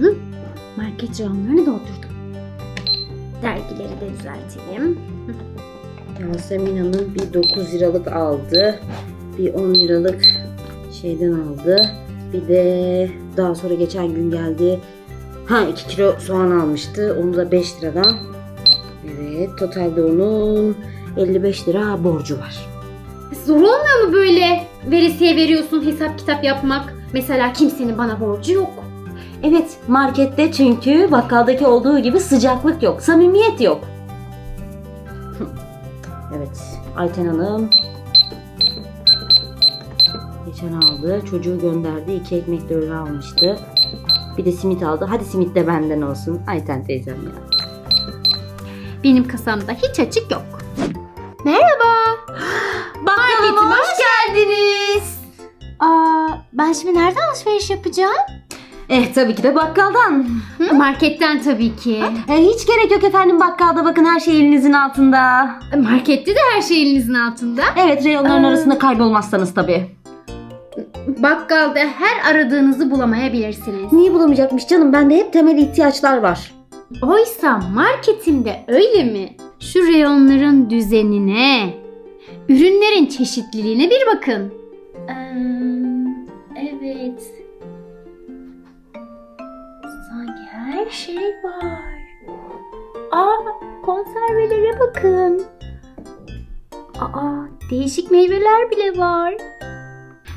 Hı, market reyonlarını doldurdum. Dergileri de düzeltelim. Yasemin Hanım bir 9 liralık aldı. Bir 10 liralık şeyden aldı. Bir de daha sonra geçen gün geldi. Ha 2 kilo soğan almıştı. Onu da 5 liradan. Evet totalde onun 55 lira borcu var. Zor olmuyor mu böyle veresiye veriyorsun hesap kitap yapmak? Mesela kimsenin bana borcu yok. Evet markette çünkü bakkaldaki olduğu gibi sıcaklık yok. Samimiyet yok. evet Ayten Hanım geçen aldı. Çocuğu gönderdi. iki ekmek de öyle almıştı. Bir de simit aldı. Hadi simit de benden olsun. Ayten teyzem ya. Benim kasamda hiç açık yok. Merhaba. Bakkalıma hoş geldiniz. Aa, ben şimdi nereden alışveriş yapacağım? Eh tabii ki de bakkaldan. Marketten tabii ki. Eh, hiç gerek yok efendim bakkalda bakın her şey elinizin altında. Markette de her şey elinizin altında. Evet reyonların Aa. arasında kaybolmazsanız tabii. Bakkalda her aradığınızı bulamayabilirsiniz. Niye bulamayacakmış canım? Bende hep temel ihtiyaçlar var. Oysa marketimde öyle mi? Şu reyonların düzenine, ürünlerin çeşitliliğine bir bakın. evet. Her şey var. Aa, konservelere bakın. Aa, değişik meyveler bile var.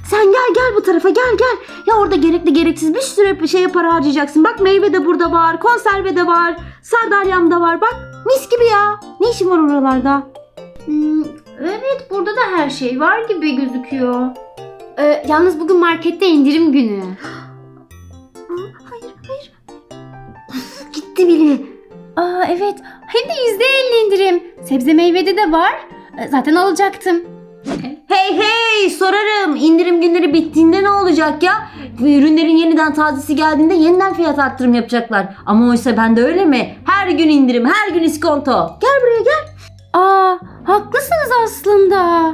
Sen gel gel bu tarafa gel gel. Ya orada gerekli gereksiz bir sürü bir şeye para harcayacaksın. Bak meyve de burada var, konserve de var, sardalyam da var. Bak mis gibi ya. Ne işin var oralarda? Hmm, evet burada da her şey var gibi gözüküyor. Ee, yalnız bugün markette indirim günü. Bile. Aa evet hem de yüzde elli indirim. Sebze meyvede de var. Ee, Zaten alacaktım. Hey hey sorarım. İndirim günleri bittiğinde ne olacak ya? Ürünlerin yeniden tazesi geldiğinde yeniden fiyat arttırım yapacaklar. Ama oysa bende öyle mi? Her gün indirim, her gün iskonto. Gel buraya gel. Aa haklısınız aslında.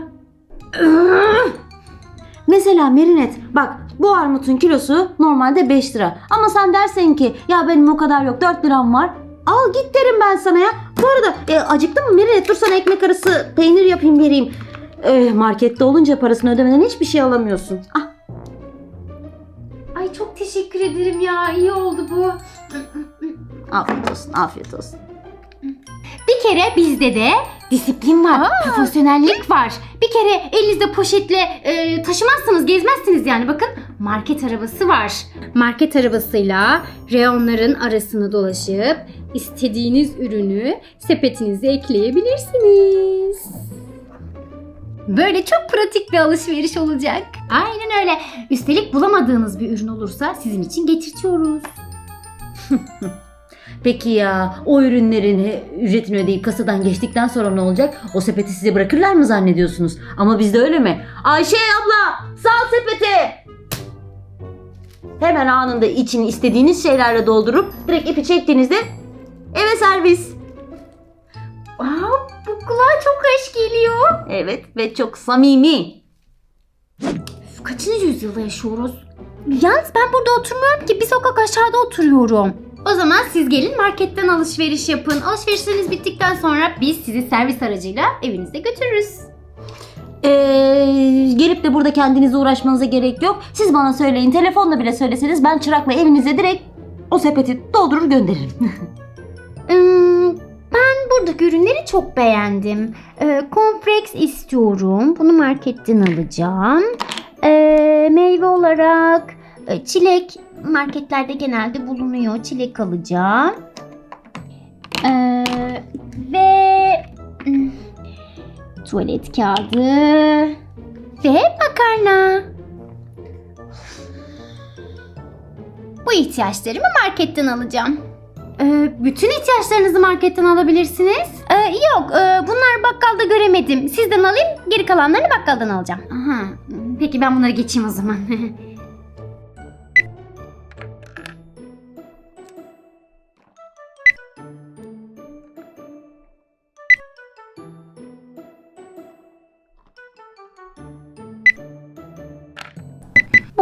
Mesela Merinet bak bu armutun kilosu normalde 5 lira. Ama sen dersen ki ya benim o kadar yok 4 liram var. Al git derim ben sana ya. Bu arada e, acıktın mı Merinet dur sana ekmek arası peynir yapayım vereyim. E, markette olunca parasını ödemeden hiçbir şey alamıyorsun. Ah, Ay çok teşekkür ederim ya iyi oldu bu. afiyet olsun afiyet olsun. Bir kere bizde de disiplin var, profesyonellik var. Bir kere elinizde poşetle e, taşımazsınız, gezmezsiniz yani. Bakın market arabası var. Market arabasıyla reyonların arasını dolaşıp istediğiniz ürünü sepetinize ekleyebilirsiniz. Böyle çok pratik bir alışveriş olacak. Aynen öyle. Üstelik bulamadığınız bir ürün olursa sizin için getirtiyoruz. Peki ya o ürünlerin ücretini ödeyip kasadan geçtikten sonra ne olacak? O sepeti size bırakırlar mı zannediyorsunuz? Ama bizde öyle mi? Ayşe abla sal sepeti. Hemen anında içini istediğiniz şeylerle doldurup direkt ipi çektiğinizde eve servis. Aa, bu kulağa çok hoş geliyor. Evet ve çok samimi. Üf, Kaçıncı yüzyılda yaşıyoruz? Yalnız ben burada oturmuyorum ki bir sokak aşağıda oturuyorum. O zaman siz gelin marketten alışveriş yapın. Alışverişleriniz bittikten sonra biz sizi servis aracıyla evinize götürürüz. Ee, gelip de burada kendinize uğraşmanıza gerek yok. Siz bana söyleyin telefonla bile söyleseniz ben çırakla evinize direkt o sepeti doldurur gönderirim. Hmm, ben buradaki ürünleri çok beğendim. Ee, Cornflakes istiyorum. Bunu marketten alacağım. Ee, meyve olarak çilek marketlerde genelde bulunuyor. Çilek alacağım. Ee, ve hmm, tuvalet kağıdı ve makarna. Bu ihtiyaçlarımı marketten alacağım. Ee, bütün ihtiyaçlarınızı marketten alabilirsiniz. Ee, yok, e, bunlar bakkalda göremedim. Sizden alayım, geri kalanlarını bakkaldan alacağım. Aha, peki ben bunları geçeyim o zaman.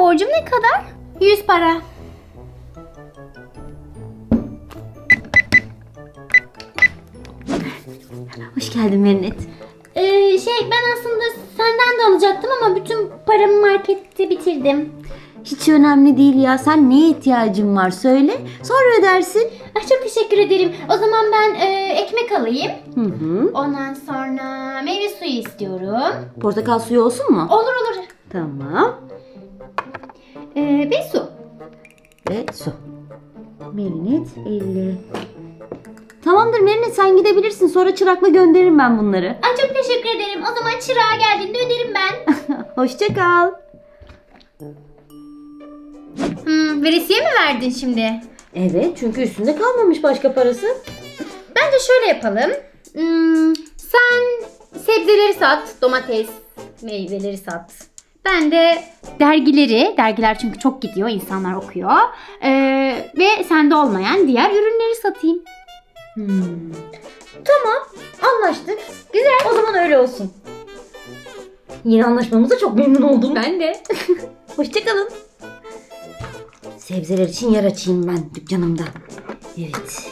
Borcum ne kadar? 100 para. Hoş geldin Merinet. Ee, şey ben aslında senden de alacaktım ama bütün paramı markette bitirdim. Hiç önemli değil ya. Sen neye ihtiyacın var söyle. Sonra ödersin. Ay çok teşekkür ederim. O zaman ben e, ekmek alayım. Hı hı. Ondan sonra meyve suyu istiyorum. Portakal suyu olsun mu? Olur olur. Tamam. Ee, ve su. Ve su. Merinet 50. Tamamdır Merinet sen gidebilirsin. Sonra çırakla gönderirim ben bunları. Ay çok teşekkür ederim. O zaman çırağa geldiğinde öderim ben. Hoşça kal. hmm, veresiye mi verdin şimdi? Evet çünkü üstünde kalmamış başka parası. Bence şöyle yapalım. Hmm, sen sebzeleri sat, domates, meyveleri sat. Ben de dergileri, dergiler çünkü çok gidiyor, insanlar okuyor. Ee, ve sende olmayan diğer ürünleri satayım. Hmm. Tamam anlaştık. Güzel. O zaman öyle olsun. Yine anlaşmamıza çok memnun oldum. Ben de. Hoşçakalın. Sebzeler için yer açayım ben dükkanımda. Evet.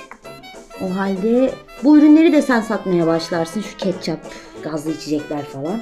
O halde bu ürünleri de sen satmaya başlarsın. Şu ketçap, gazlı içecekler falan.